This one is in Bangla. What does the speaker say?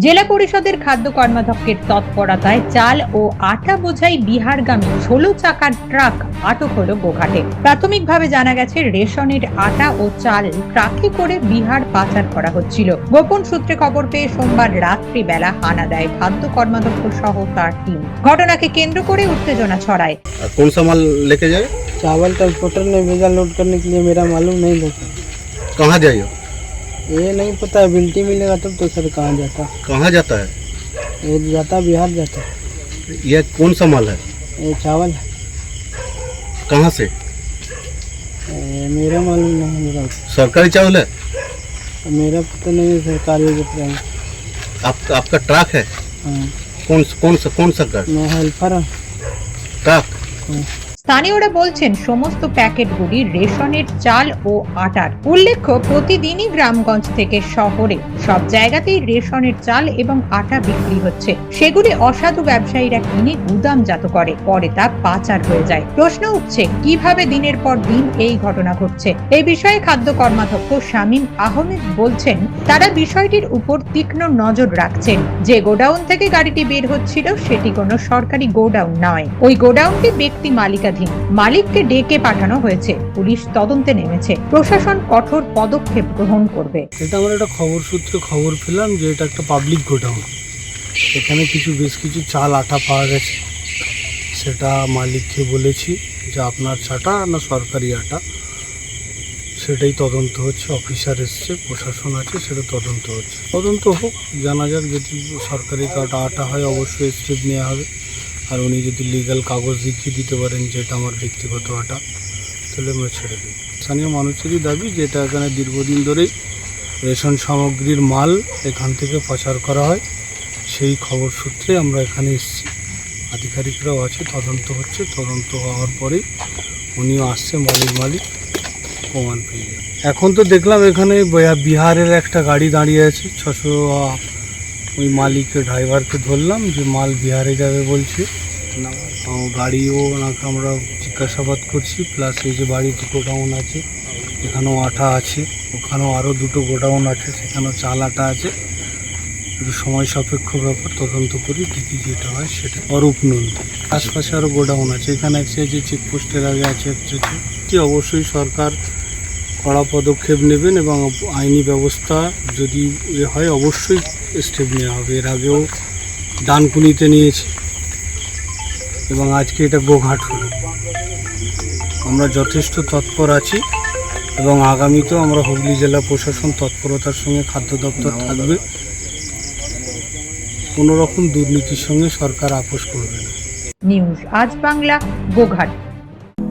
জেলা পরিষদের খাদ্য কর্মাধ্যক্ষের তৎপরতায় চাল ও আটা বোঝাই বিহারগামী ষোলো চাকার ট্রাক আটক হলো গোঘাটে প্রাথমিকভাবে জানা গেছে রেশনের আটা ও চাল ট্রাকে করে বিহার পাচার করা হচ্ছিল গোপন সূত্রে খবর পেয়ে সোমবার রাত্রিবেলা হানা দেয় খাদ্য কর্মাধ্যক্ষ সহ তার টিম ঘটনাকে কেন্দ্র করে উত্তেজনা ছড়ায় और कौन सा माल लेके जाए चावल ट्रांसपोर्टर ने भेजा लोड करने के लिए मेरा मालूम नहीं लेकिन कहाँ जाइए ये नहीं पता है बिल्टी मिलेगा तब तो सर कहाँ जाता? कहाँ जाता है? ये जाता बिहार जाता। यह कौन सा माल है? ये चावल। है कहाँ से? ये मेरा मालूम नहीं मेरा। सरकारी चावल है? मेरा पता नहीं है सरकारी आप, आपका ट्रक है? हाँ। कौन कौन सा कौन सा मैं हेल्पर हूँ। ट्रक? স্থানীয়রা বলছেন, সমস্ত প্যাকেটগুলি রেশনের চাল ও আটার। উল্লেখ্য, প্রতিদিনই গ্রামগঞ্জ থেকে শহরে সব জায়গাতেই রেশনের চাল এবং আটা বিক্রি হচ্ছে। সেগুলি অসাধু ব্যবসায়ীরা কিনে গুদামজাত করে, পরে তা পাচার হয়ে যায়। প্রশ্ন উঠছে, কীভাবে দিনের পর দিন এই ঘটনা ঘটছে? এই বিষয়ে খাদ্য কর্মাধ্যক্ষ শামীম আহমেদ বলছেন, তারা বিষয়টির উপর তীক্ষ্ণ নজর রাখছেন। যে গোডাউন থেকে গাড়িটি বের হচ্ছিল, সেটি কোনো সরকারি গোডাউন নয়। ওই গোডাউনটি ব্যক্তি মালিকাধীন মালিককে ডেকে পাঠানো হয়েছে। পুলিশ তদন্তে নেমেছে। প্রশাসন কঠোর পদক্ষেপ গ্রহণ করবে। এটা আমরা একটা খবর সূত্রে খবর পেলাম যে এটা একটা পাবলিক গোডাউন। এখানে কিছু বেশ কিছু চাল, আটা পাওয়া গেছে। সেটা মালিককে বলেছি যে আপনার চাটা না সরকারি আটা। সেটাই তদন্ত হচ্ছে অফিসার এসছে, প্রশাসন আছে, সেটা তদন্ত হচ্ছে। তদন্ত হোক, জানা যাক যদি সরকারি কাটা আটা হয়, অবশ্যই স্টেপ নেওয়া হবে। আর উনি যদি লিগ্যাল কাগজ দেখিয়ে দিতে পারেন যে এটা আমার ব্যক্তিগত আটা, তাহলে আমরা ছেড়ে দিই স্থানীয় মানুষেরই দাবি যে এটা এখানে দীর্ঘদিন ধরেই রেশন সামগ্রীর মাল এখান থেকে পাচার করা হয়। সেই খবর সূত্রে আমরা এখানে এসেছি। আধিকারিকরাও আছে, তদন্ত হচ্ছে। তদন্ত হওয়ার পরেই উনিও আসছে মালিক মালিক প্রমাণ পেয়ে যাবে। এখন তো দেখলাম এখানে বিহারের একটা গাড়ি দাঁড়িয়ে আছে। ছশো ওই মালিককে ড্রাইভারকে ধরলাম যে মাল বিহারে যাবে বলছে। গাড়িও ওনাকে আমরা জিজ্ঞাসাবাদ করছি প্লাস এই যে বাড়ির বাড়িতে গোডাউন আছে, এখানেও আটা আছে, ওখানেও আরও দুটো গোডাউন আছে, সেখানেও চাল আটা আছে। একটু সময় সাপেক্ষ ব্যাপার, তদন্ত করি দেখি যেটা হয় সেটা। অরূপ নন্দী আশপাশে আরও গোডাউন আছে, এখানে একটা যে চেকপোস্টের আগে আছে একটা কি অবশ্যই সরকার কড়া পদক্ষেপ নেবেন এবং আইনি ব্যবস্থা যদি হয়, অবশ্যই স্টেপ নেওয়া হবে। এর আগেও ডানকুনিতে নিয়েছে। এবং আজকে এটা গোঘাট হল। আমরা যথেষ্ট তৎপর আছি এবং আগামীতেও আমরা হুগলি জেলা প্রশাসন তৎপরতার সঙ্গে খাদ্য দপ্তর থাকবে। কোনো রকম দুর্নীতির সঙ্গে সরকার আপোষ করবে না। নিউজ আজ বাংলা গোঘাট।